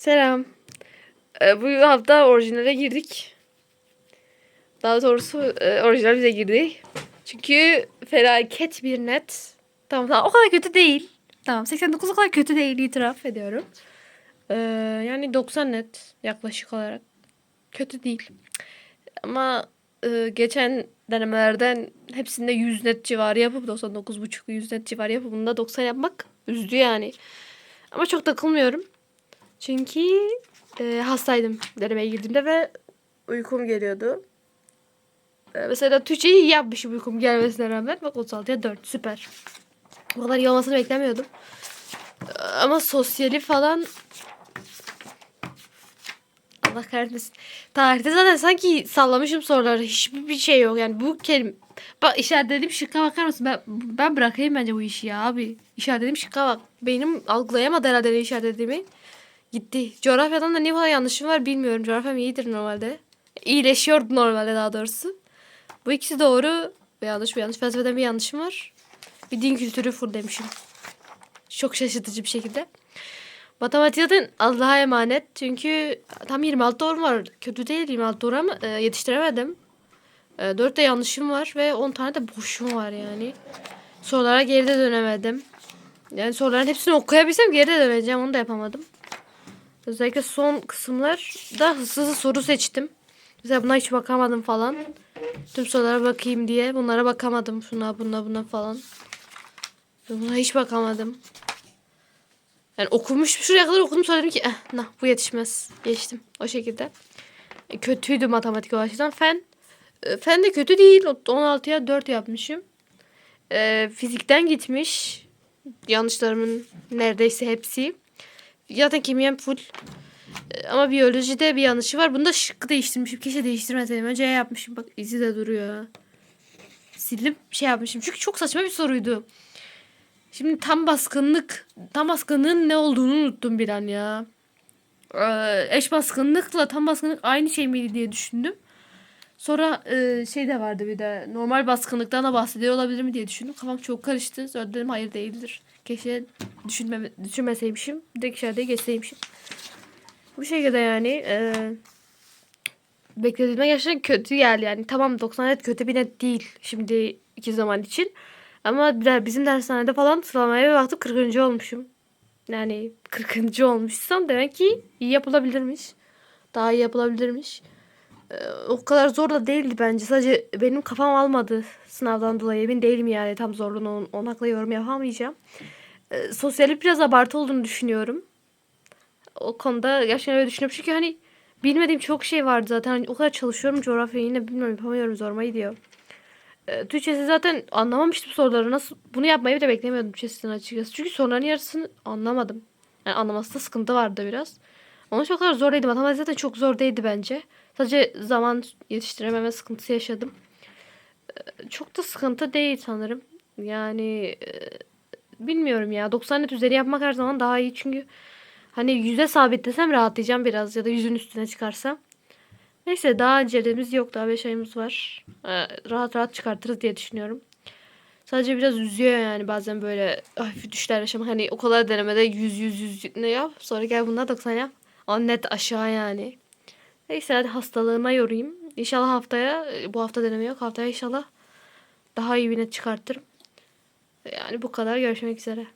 Selam. Ee, bu hafta orijinale girdik. Daha doğrusu e, orijinal bize girdi. Çünkü felaket bir net. Tamam tamam o kadar kötü değil. Tamam 89 o kadar kötü değil itiraf ediyorum. Ee, yani 90 net yaklaşık olarak. Kötü değil. Ama e, geçen denemelerden hepsinde 100 net civarı yapıp 99.5 100 net civarı yapıp bunda 90 yapmak üzdü yani. Ama çok takılmıyorum. Çünkü e, hastaydım denemeye girdiğimde ve uykum geliyordu. E, mesela Türkçeyi iyi yapmışım uykum gelmesine rağmen. Bak 36'ya 4 süper. Bu kadar iyi olmasını beklemiyordum. E, ama sosyali falan Allah kahretmesin. Tarihte zaten sanki sallamışım soruları. Hiçbir bir şey yok. Yani bu kelime... Bak işaretlediğim şıkka bakar mısın? Ben, ben bırakayım bence bu işi ya abi. İşaretlediğim şıkka bak. Beynim algılayamadı herhalde ne işaretlediğimi. Gitti. Coğrafyadan da ne kadar yanlışım var bilmiyorum. Coğrafyam iyidir normalde. İyileşiyordu normalde daha doğrusu. Bu ikisi doğru. Bir yanlış bir yanlış. Felsefeden bir yanlışım var. Bir din kültürü full demişim. Çok şaşırtıcı bir şekilde. Matematikten Allah'a emanet. Çünkü tam 26 doğru var. Kötü değil 26 doğru ama e, yetiştiremedim. E, 4 de yanlışım var ve 10 tane de boşum var yani. Sorulara geride dönemedim. Yani soruların hepsini okuyabilsem geride döneceğim. Onu da yapamadım. Özellikle son kısımlarda hızlı hızlı soru seçtim. Mesela buna hiç bakamadım falan. Tüm sorulara bakayım diye. Bunlara bakamadım. Şuna buna buna falan. Buna hiç bakamadım. Yani okumuş şuraya kadar okudum sonra dedim ki eh, nah, bu yetişmez. Geçtim o şekilde. E, kötüydü matematik o. Fen e, fen de kötü değil. 16'ya 4 yapmışım. E, fizikten gitmiş. Yanlışlarımın neredeyse hepsi. Zaten kimyam full. E, Ama biyolojide bir yanlışı var. Bunda şıkkı değiştirmişim. Keşke değiştirmeseydim. Önce yapmışım. Bak izi de duruyor. Silip şey yapmışım. Çünkü çok saçma bir soruydu. Şimdi tam baskınlık, tam baskınlığın ne olduğunu unuttum bir an ya. Ee, eş baskınlıkla tam baskınlık aynı şey miydi diye düşündüm. Sonra e, şey de vardı bir de normal baskınlıktan da bahsediyor olabilir mi diye düşündüm. Kafam çok karıştı. Sonra dedim hayır değildir. Keşke düşünme, düşünmeseymişim. Direkt işareteye geçseymişim. Bu şekilde yani. E, beklediğimden gerçekten kötü geldi yani. Tamam 90 net kötü bir net değil. Şimdi iki zaman için. Ama bizim dershanede falan sıralamaya bir baktım 40. olmuşum. Yani 40. olmuşsam demek ki iyi yapılabilirmiş. Daha iyi yapılabilirmiş. Ee, o kadar zor da değildi bence. Sadece benim kafam almadı sınavdan dolayı. Emin değilim yani tam zorluğunu on, on hakla yorum yapamayacağım. Ee, sosyali biraz abartı olduğunu düşünüyorum. O konuda gerçekten öyle düşünüyorum. Çünkü hani bilmediğim çok şey vardı zaten. Hani o kadar çalışıyorum coğrafyayı yine bilmiyorum yapamıyorum zoruma gidiyor. E, Türkçesi zaten anlamamıştım soruları. Nasıl bunu yapmayı da beklemiyordum Türkçesinden açıkçası. Çünkü soruların yarısını anlamadım. Yani anlamasında sıkıntı vardı biraz. Onun o kadar zor değildi. Matematik zaten çok zor değildi bence. Sadece zaman yetiştirememe sıkıntısı yaşadım. E, Çok da sıkıntı değil sanırım. Yani e, bilmiyorum ya. 90 net üzeri yapmak her zaman daha iyi. Çünkü hani yüze sabitlesem rahatlayacağım biraz. Ya da yüzün üstüne çıkarsam. Neyse daha acelemiz yok. Daha 5 ayımız var. Ee, rahat rahat çıkartırız diye düşünüyorum. Sadece biraz üzüyor yani bazen böyle hafif düşler yaşamak. Hani o kadar denemede 100 100 100 ne yap. Sonra gel bunlar 90 yap. Ama aşağı yani. Neyse hadi hastalığıma yorayım. İnşallah haftaya bu hafta deneme yok. Haftaya inşallah daha iyi bir net çıkartırım. Yani bu kadar. Görüşmek üzere.